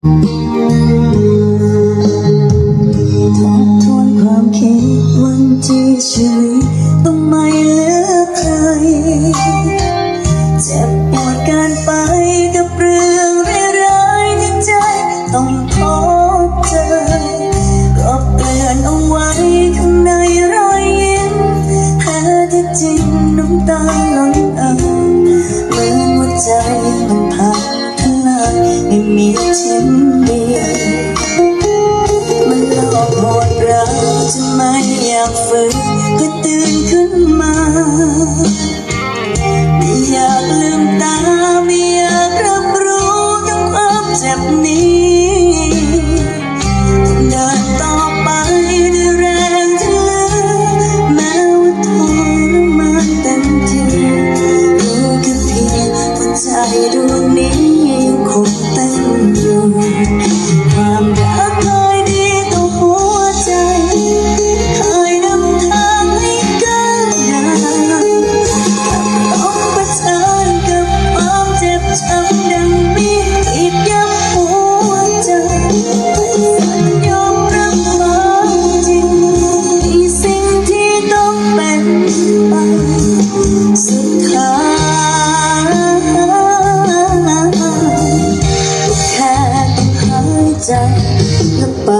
ทบทวนความคิดวันที่ชีวิตต้องไม่เหลือใคร เจ็บปวดการไปกับเรื่องร้ายๆที่ใจต้องพบเจอก็เปลี่ยนเอาไว้ข้างในรอยยิ้มแท้ที่จริงน้ำตาหล้นอา มีชิ้นดีมันหลอกหมดเราจะไม่อยากฝืนก็ต ใจนั้นไป